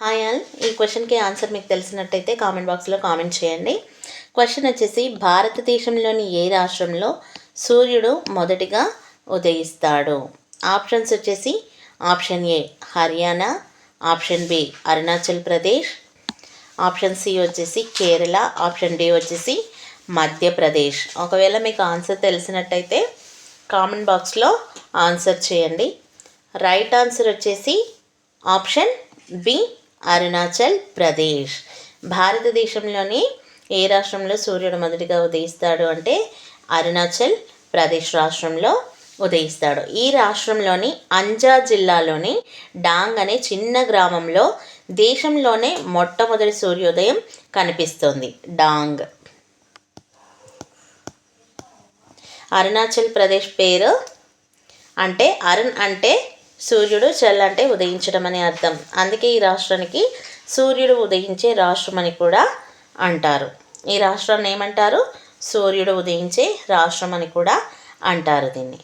Hi all ఈ క్వశ్చన్కి answer మీకు తెలిసినట్టయితే కామెంట్ బాక్స్లో కామెంట్ చేయండి. క్వశ్చన్ వచ్చేసి భారతదేశంలోని ఏ రాష్ట్రంలో సూర్యుడు మొదటిగా ఉదయిస్తాడు? ఆప్షన్స్ వచ్చేసి option A Haryana option B Arunachal Pradesh option C వచ్చేసి కేరళ ఆప్షన్ డి వచ్చేసి మధ్యప్రదేశ్. ఒకవేళ మీకు ఆన్సర్ తెలిసినట్టయితే కామెంట్ బాక్స్లో ఆన్సర్ చేయండి. రైట్ ఆన్సర్ వచ్చేసి ఆప్షన్ బి అరుణాచల్ ప్రదేశ్. భారతదేశంలోని ఏ రాష్ట్రంలో సూర్యుడు మొదటిగా ఉదయిస్తాడు అంటే అరుణాచల్ ప్రదేశ్ రాష్ట్రంలో ఉదయిస్తాడు. ఈ రాష్ట్రంలోని అంజా జిల్లాలోని డాంగ్ అనే చిన్న గ్రామంలో దేశంలోనే మొట్టమొదటి సూర్యోదయం కనిపిస్తుంది. డాంగ్. అరుణాచల్ ప్రదేశ్ పేరు అంటే అరుణ్ అంటే సూర్యుడు చెల్లంటే అంటే ఉదయించడం అనే అర్థం. అందుకే ఈ రాష్ట్రానికి సూర్యుడు ఉదయించే రాష్ట్రం అని కూడా అంటారు. ఈ రాష్ట్రాన్ని ఏమంటారు? సూర్యుడు ఉదయించే రాష్ట్రం అని కూడా అంటారు దీన్ని.